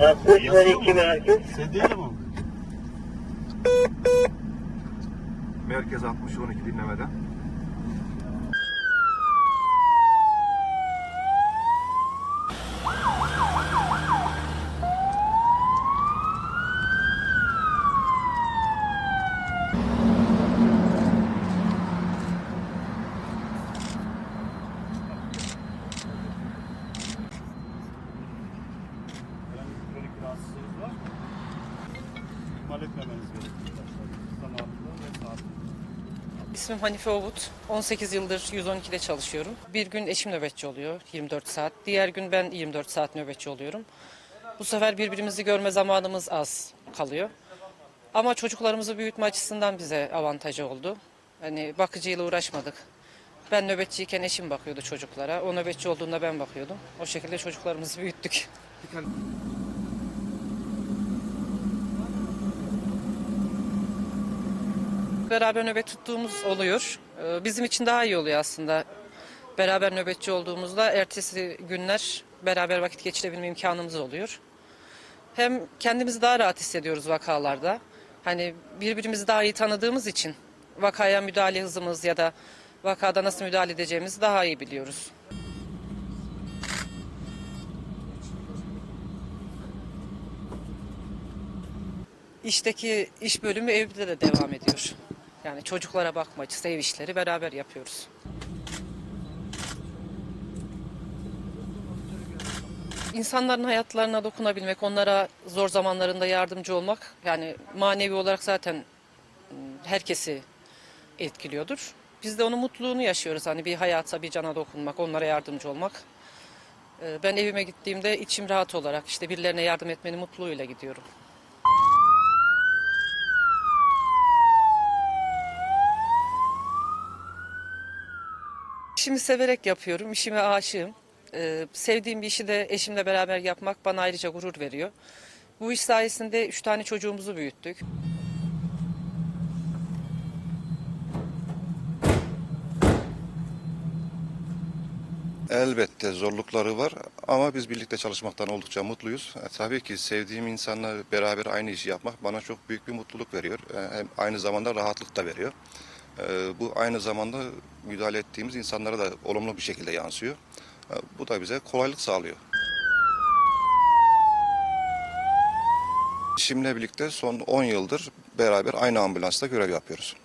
62 merkez. Sedyeyle mi? Merkez 60-12 dinlemeden. Rahatsızlığınız var mı? İhmal etmemeniz gerekiyor. Zamanında ve saatinde. İsmim Hanife Ovut. 18 yıldır 112'de çalışıyorum. Bir gün eşim nöbetçi oluyor 24 saat. Diğer gün ben 24 saat nöbetçi oluyorum. Bu sefer birbirimizi görme zamanımız az kalıyor. Ama çocuklarımızı büyütme açısından bize avantajı oldu. Hani bakıcıyla uğraşmadık. Ben nöbetçiyken eşim bakıyordu çocuklara. O nöbetçi olduğunda ben bakıyordum. O şekilde çocuklarımızı büyüttük. Beraber nöbet tuttuğumuz oluyor. Ee, Bizim için daha iyi oluyor aslında. Beraber nöbetçi olduğumuzda ertesi günler beraber vakit geçirebilme imkanımız oluyor. Hem kendimizi daha rahat hissediyoruz vakalarda. Hani birbirimizi daha iyi tanıdığımız için vakaya müdahale hızımız ya da vakada nasıl müdahale edeceğimizi daha iyi biliyoruz. İşteki iş bölümü evde de devam ediyor. Yani çocuklara bakma açısı ev işleri beraber yapıyoruz. İnsanların hayatlarına dokunabilmek, onlara zor zamanlarında yardımcı olmak yani manevi olarak zaten ım, herkesi etkiliyordur. Biz de onun mutluluğunu yaşıyoruz. Hani bir hayata, bir cana dokunmak, onlara yardımcı olmak. Ben evime gittiğimde içim rahat olarak işte birilerine yardım etmenin mutluluğuyla gidiyorum. İşimi severek yapıyorum, işime aşığım. Ee, sevdiğim bir işi de eşimle beraber yapmak bana ayrıca gurur veriyor. Bu iş sayesinde üç tane çocuğumuzu büyüttük. Elbette zorlukları var ama biz birlikte çalışmaktan oldukça mutluyuz. E, tabii ki sevdiğim insanla beraber aynı işi yapmak bana çok büyük bir mutluluk veriyor. E, hem aynı zamanda rahatlık da veriyor. E, bu aynı zamanda müdahale ettiğimiz insanlara da olumlu bir şekilde yansıyor. E, bu da bize kolaylık sağlıyor. Eşimle birlikte son 10 yıldır beraber aynı ambulansta görev yapıyoruz.